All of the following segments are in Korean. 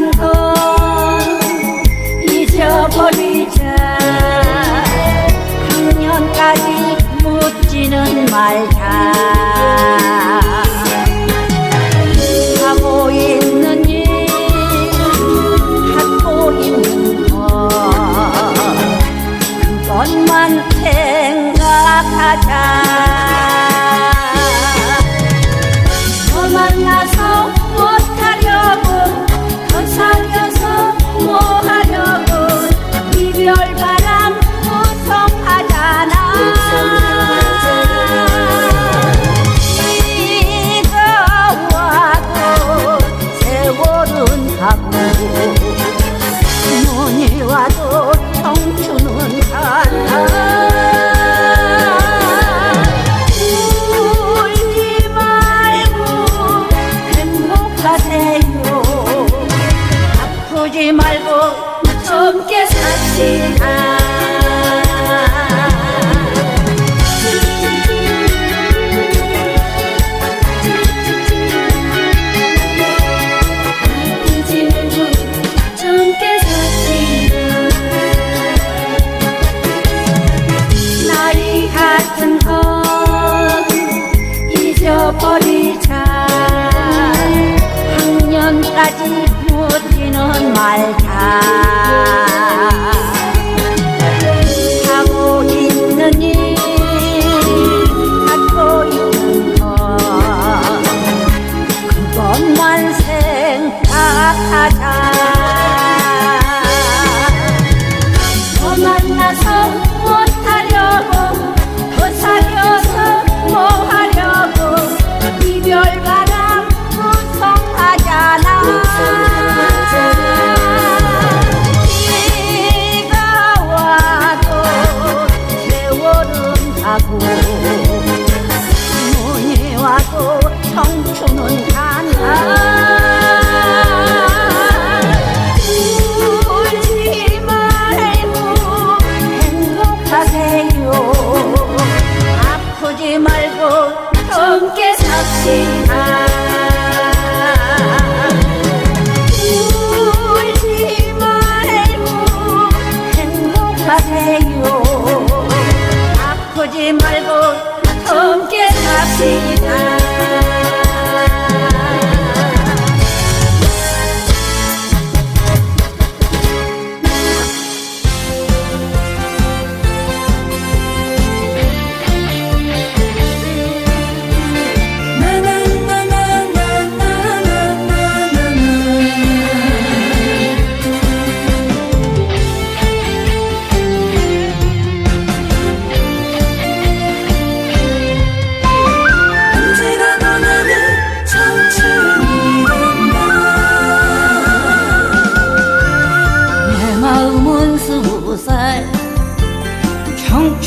คนโต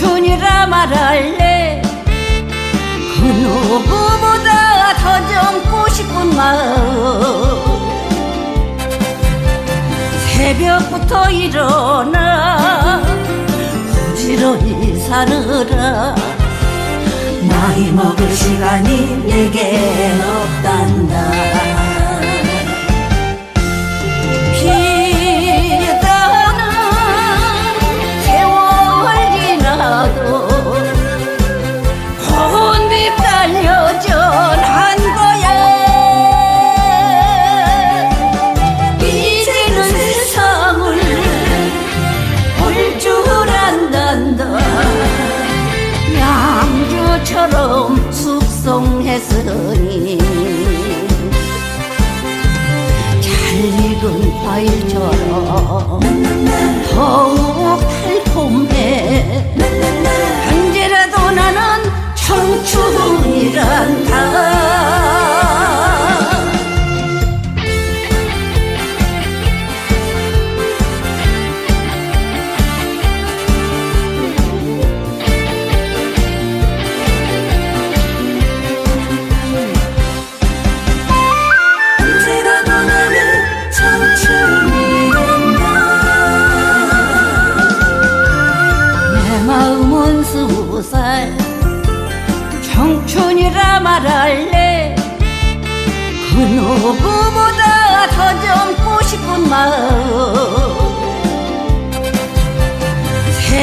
청춘이라 말할래? 그 누구보다 더 젊고 싶은 마음. 새벽부터 일어나 부지런히 사느라. 나이 먹을 시간이 내게 없단다.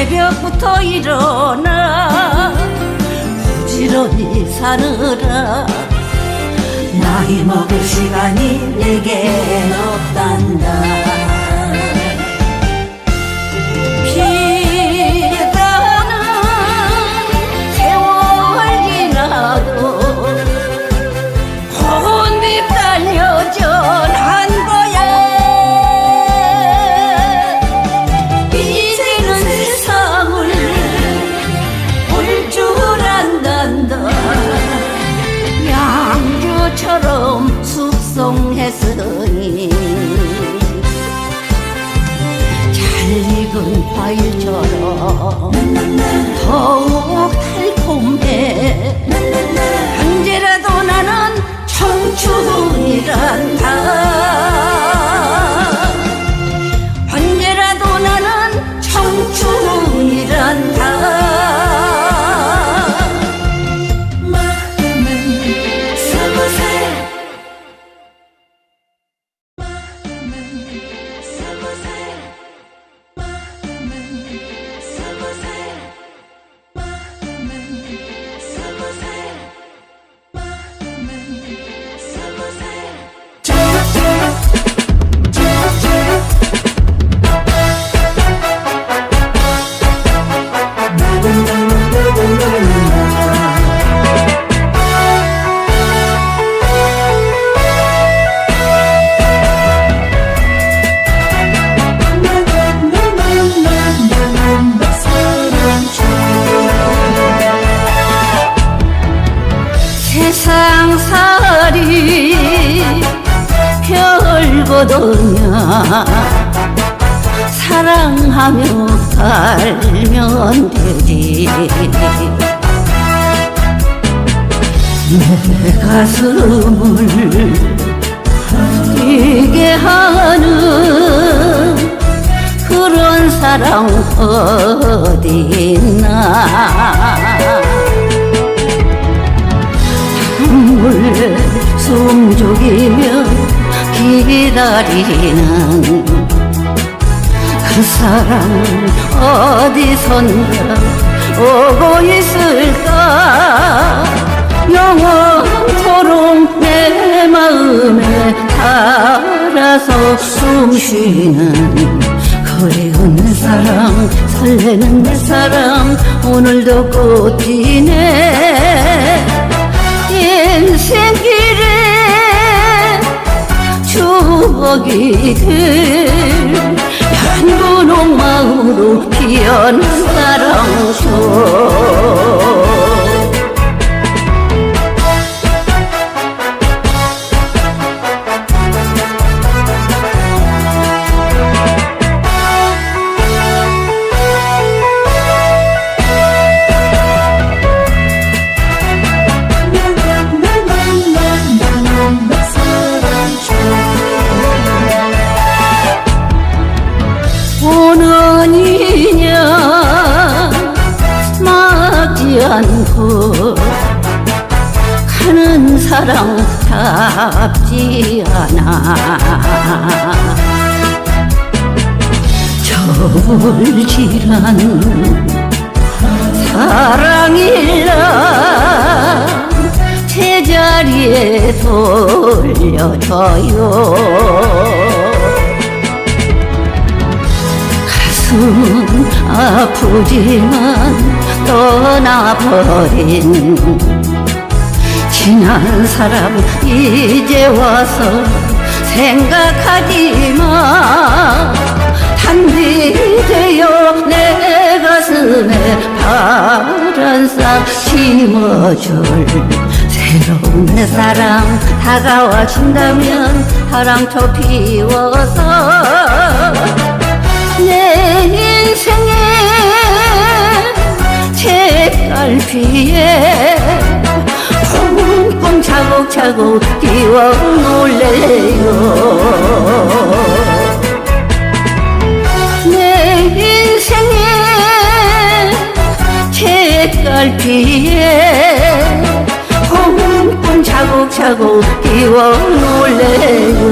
새벽부터 일어나 부지런히 사느라 나이 먹을 시간이 내겐 없단다 妹我 별거더냐? 사랑하며 살면 되지. 내 가슴을 뛰게 하는 그런 사랑 어딨나? 눈물 숨 죽이며 기다리는 그 사랑 어디선가 오고 있을까? 영원토록 내 마음에 달아서 숨쉬는 그리운 내 사랑 설레는 내 사랑 오늘도 꽃피네. 인생길 추억이 들 연분홍 마음으로 피어난 사랑소 사랑 답지 않아. 저울질한 사랑일라 제자리에 돌려줘요. 가슴은 아프지만 떠나버린 지난 사람 이제 와서 생각하지 마 단비 되어 내 가슴에 파란 싹 심어줄 새로운 내 사랑 다가와 준다면 사랑초 피워서 내 인생의 책갈피에 차곡차곡 띄워 놓을래요. 내 인생의 책갈피에 봄 차곡차곡 끼워 놀래요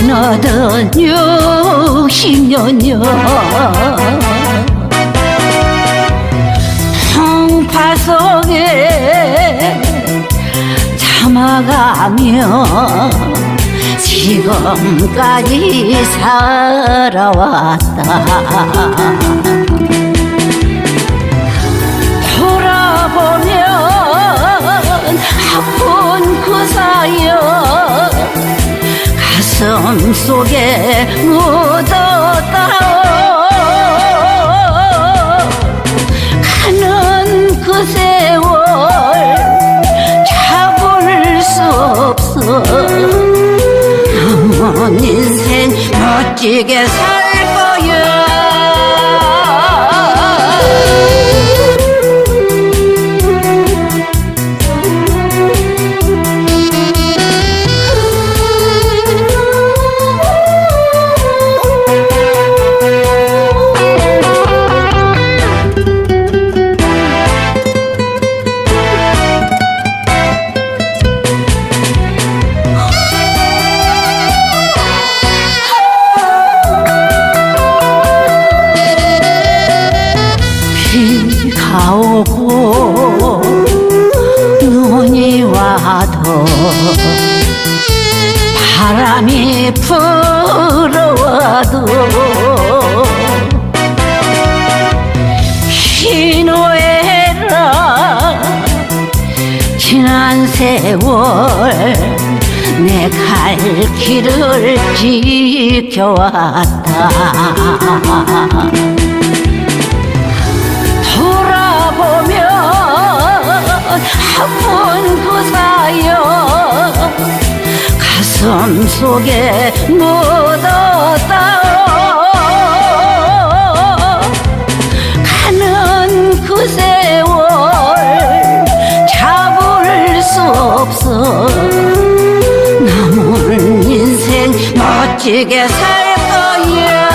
어느덧 육십년여 풍파 속에 참아가며 지금까지 살아왔다. 돌아보면 아픈 그 사연 가슴 속에 묻었다. 가는 그 세월 잡을 수 없어. 남은 인생 멋지게 살 길을 지켜왔다. 돌아보면 아픈 그 사연 가슴 속에 묻었다 가는 그 세월 잡을 수 없어 지게 살 거야.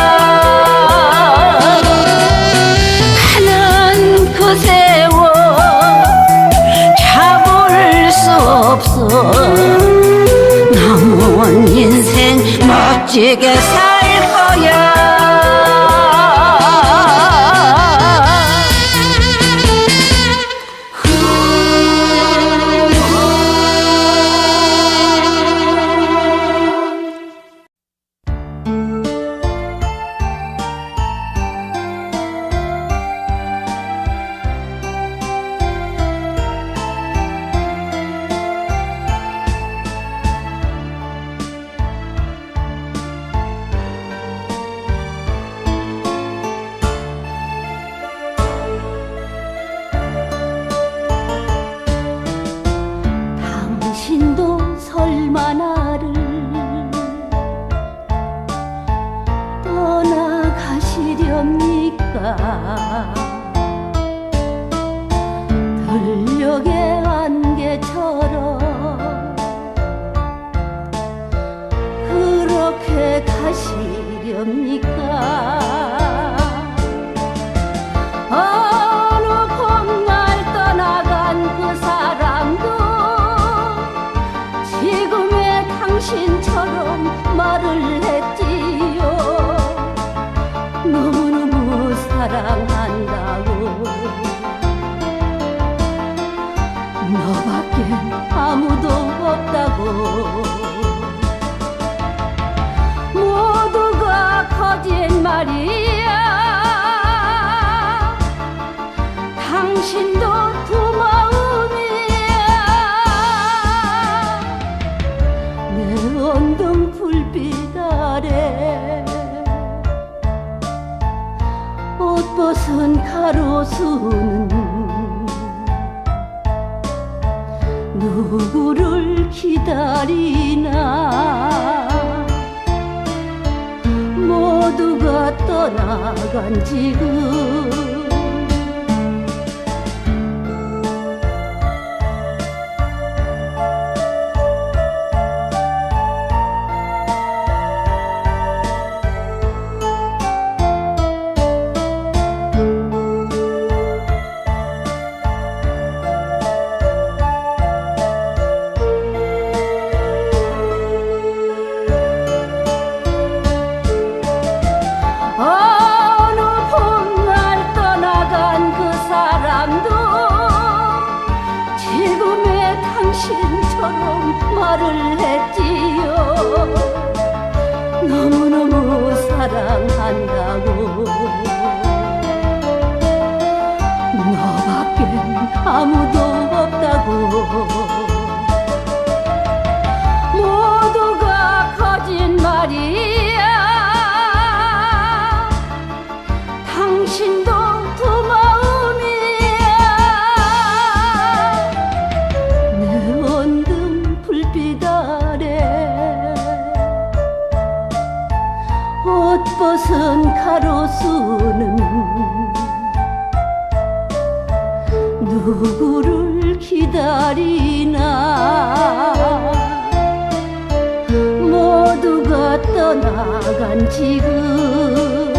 가는 그 세월 잡을 수 없어. 남은 인생 멋지게 살 你可。 당신도 두 마음이야. 내 온동 불빛 아래 옷 벗은 가로수는 누구를 기다리나? 모두가 떠나간 지금 했지요. 너무너무 사랑한다고. 너밖엔 아무도 없다고 벗은 가로수는 누구를 기다리나? 모두가 떠나간 지금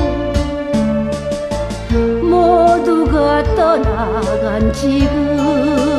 모두가 떠나간 지금